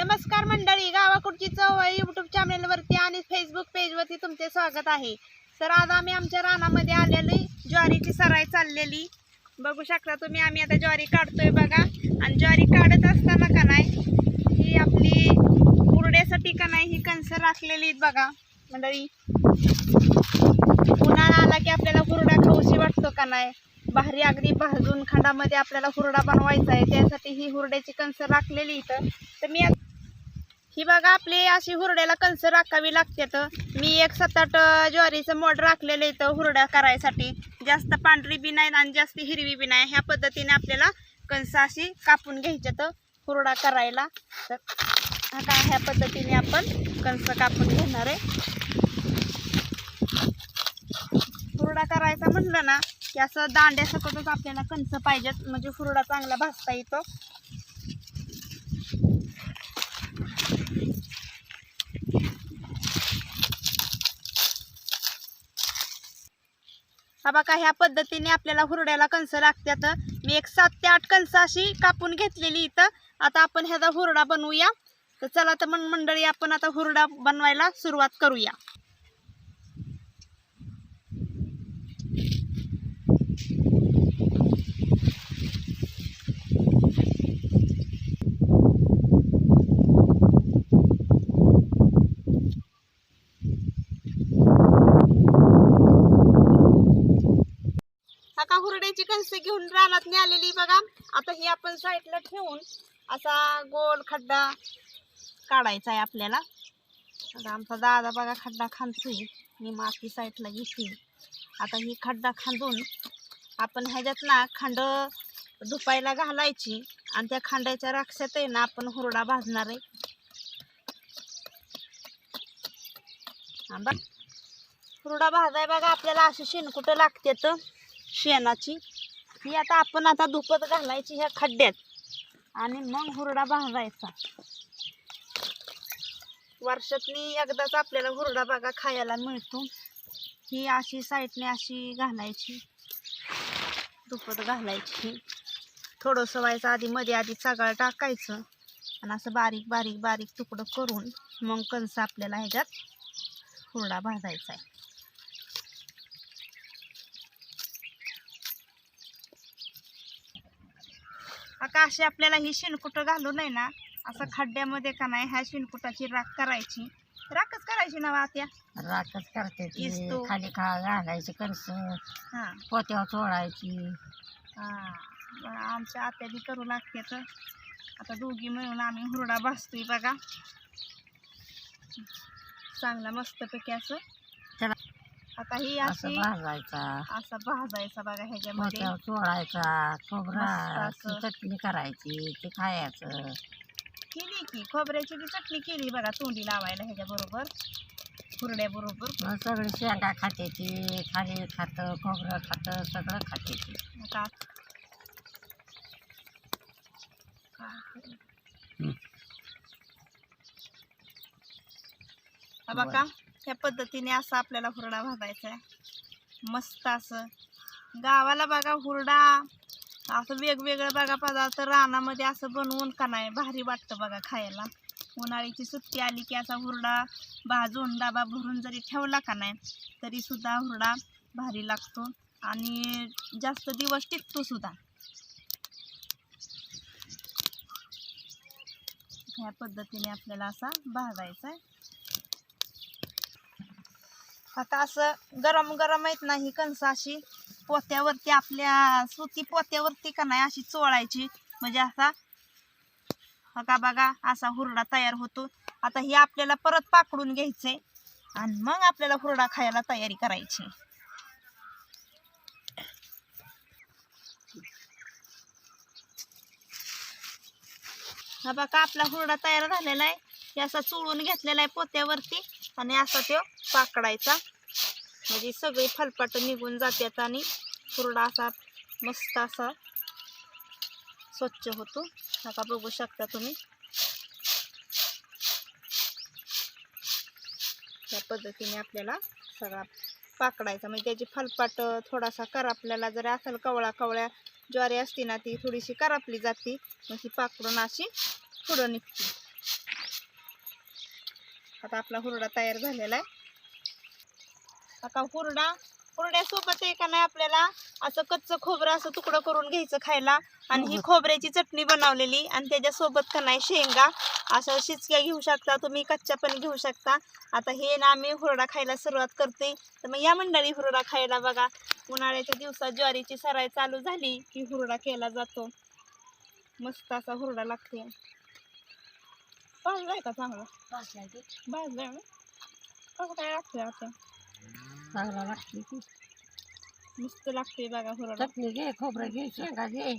नमस्कार मंडळी गावाकडची चव यूट्यूब चॅनलवरती आणि फेसबुक पेजवरती तुमचे स्वागत आहे. तर आज आम्ही आमच्या रानामध्ये आलेली ज्वारीची सराई चाललेली. बघू शकता तुम्ही आम्ही आता ज्वारी काढतोय बघा. आणि ज्वारी काढत असताना का नाही ही आपली हुरड्यासाठी का नाही ही कणसं राखलेली आहेत बघा. मंडळी उन्हाळा आला की आपल्याला हुरडा खाऊशी वाटतो का नाही? भारी अगदी भाजून खंडामध्ये आपल्याला हुरडा बनवायचा आहे. त्यासाठी ही हुरड्याची कणसं राखलेली इथं. तर मी ही बघा आपली अशी हुरड्याला कणसं राखावी लागते तर मी एक सात आठ ज्वारीचं मोड राखलेलं इथं हुरड्या करायसाठी. जास्त पांढरी बी नाही आणि जास्त हिरवी बी नाही. ह्या पद्धतीने आपल्याला कणसं अशी कापून घ्यायच्या तर हुरडा करायला. तर हा काय ह्या पद्धतीने आपण कणसं कापून घेणार आहे. हुरडा करायचा म्हणलं ना की असं दांड्यासकटच आपल्याला कणसं पाहिजेत. म्हणजे हुरडा चांगला भाजता येतो. हा बघा ह्या पद्धतीने आपल्याला हुरड्याला कणसं लागतात मी एक सात ते आठ कणसं अशी कापून घेतलेली इथं. आता आपण ह्याचा हुरडा बनवूया. तर चला तर मग मंडळी आपण आता हुरडा बनवायला सुरुवात करूया आता हुरड्याची घेऊन रानात आलेली बघा. आता ही आपण साईडला ठेवून असा गोल खड्डा काढायचा आहे आपल्याला. आता आमचा दादा बघा खड्डा खांदतोय. मी माती साईडला घेते. आता ही खड्डा खांदून आपण ह्याच्यात ना खांड धुपायला घालायची आणि त्या खांड्याच्या राक्षात आहे ना आपण हुरडा भाजणार आहे. हुरडा भाजाय बघा आपल्याला अशी शेणकुटं लागते तर शेणाची. ही आता आपण आता धुपत घालायची ह्या खड्ड्यात. आणि मग हुरडा भाजायचा. वर्षातनी एकदाच आपल्याला हुरडा बागा खायला मिळतो. ही अशी साईडने अशी घालायची. धुपत घालायची. थोडंसं व्हायचं आधी मध्ये आधी सगळं टाकायचं. आणि असं बारीक बारीक बारीक तुकडं करून मग कणसं आपल्याला ह्याच्यात हुरडा भाजायचा आहे. आता अशी आपल्याला ही शेणकुटं घालून आहे ना असं खड्ड्यामध्ये का नाही ह्या शेणकुटाची राख करायची. राखच करायची ना वात्या? राखच करते ती. इस्तो. खाली खा घालायची कणस हा. पोत्यावर चोळायची हा. बरं, आमच्या आत्या बी करू लागते तर. आता दोघी मिळून आम्ही हुरडा भाजतोय बघा. चांगला मस्तपैकी असं. आता ही असं अशी भाजायचा. असा भाजायचा बघा ह्याच्यामध्ये. चोळायचा मस्त खोबरा असं. चटणी करायची ते खायचं. केली की खोबऱ्याची बी चटणी केली बघा तोंडी लावायला ह्याच्या बरोबर हुरड्या बरोबर मग सगळी शेंगा खाते ती खाली खातं खोबरं खातं सगळं खाते ती. आता हं. हा बघा. ह्या पद्धतीने असा आपल्याला हुरडा भाजायचा आहे मस्त असं. गावाला बघा हुरडा. असं वेगवेगळं बघा पदार्थ रानामध्ये असं बनवून का नाही? भारी वाटतं बघा खायला. उन्हाळ्याची सुट्टी आली की असा हुरडा भाजून डाबा भरून जरी ठेवला का नाही तरीसुद्धा हुरडा भारी लागतो. आणि जास्त दिवस टिकतो सुद्धा. ह्या पद्धतीने आपल्याला असा भाजायचा आहे आता असं गरम गरम आहेत ना ही कणसं अशी. पोत्यावरती आपल्या सुती पोत्यावरती का नाही अशी चोळायची. म्हणजे असा हा का बघा असा हुरडा तयार होतो. आता ही आपल्याला परत पाकडून घ्यायचंय. आणि मग आपल्याला हुरडा खायला तयारी करायची. हा बघा आपला हुरडा तयार झालेला आहे. हे असा चोळून घेतलेला आहे पोत्यावरती. आणि असा तो पाकडायचा. म्हणजे सगळी फलपाट निघून जातात आणि हुरडा असा मस्त असा स्वच्छ होतो. नका बघू शकता तुम्ही. त्या पद्धतीने आपल्याला सगळा पाकडायचा. म्हणजे त्याची फलपाट थोडासा करपल्याला जरी असेल कवळा कवळ्या ज्वारी असती ना ती थोडीशी करापली जाते. मग ती पाकडून अशी पुढं निघते. आता आपला हुरडा तयार झालेला आहे. आता हुरडा हुरड्यासोबत आहे का नाही आपल्याला? असं कच्चं खोबरं असं तुकडं करून घ्यायचं खायला. आणि ही खोबऱ्याची चटणी बनवलेली. आणि त्याच्यासोबत का नाही शेंगा. असं शिचक्या घेऊ शकता. तुम्ही कच्च्या पण घेऊ शकता. आता हे ना आम्ही हुरडा खायला सुरुवात करते. तर मग या मंडळी हुरडा खायला बघा. उन्हाळ्याच्या दिवसात ज्वारीची सराई चालू झाली की हुरडा केला जातो. मस्त असा हुरडा लागते. भाजलाय का चांगला? की. भाजलाय कसं काय लागतंय आता. चांगला लागते की मस्त लागते बघा हुरडा चटणी घे खोबरं घे शेंगा घे.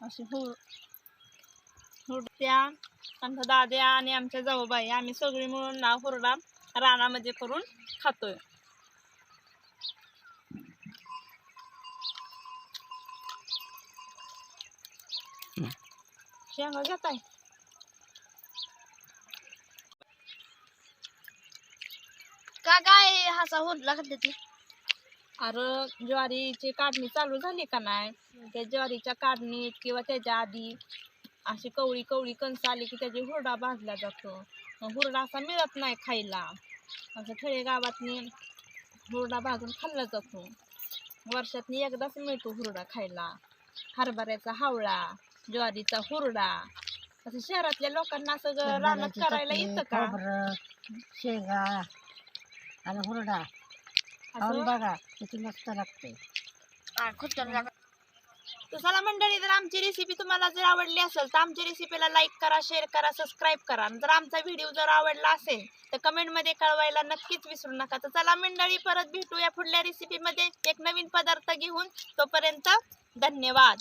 असे हुर हुरड्या आमच्या दाद्या आणि आमच्या जाऊबाई आम्ही सगळी मिळून ना हुरडा रानामध्ये करून खातोय. शेंगा घेताय? का काय हसा हुरला का त्याची अरे ज्वारीची काढणी चालू झाली का नाही? त्या ज्वारीच्या काढणीत किंवा त्याच्या आधी अशी कवळी कवळी कणस आली की त्याची हुरडा भाजला जातो. मग हुरडा असा मिळत नाही खायला. असं खेडेगावातनी हुरडा भाजून खाल्ला जातो. वर्षातनी एकदाच मिळतो हुरडा खायला. हरभऱ्याचा हावळा ज्वारीचा हुरडा. असं शहरातल्या लोकांना असं रानात करायला येतं का? शेंगा आणि हुरडा. खाऊन बघा किती मस्त लागते. खूप छान लागत तर चला मंडळी जर आमची रेसिपी तुम्हाला जर आवडली असेल तर आमच्या रेसिपीला लाईक करा शेअर करा सबस्क्राईब करा. आणि जर आमचा व्हिडिओ जर आवडला असेल तर कमेंटमध्ये कळवायला नक्कीच विसरू नका. तर चला मंडळी परत भेटूया पुढल्या रेसिपीमध्ये एक नवीन पदार्थ घेऊन तोपर्यंत धन्यवाद.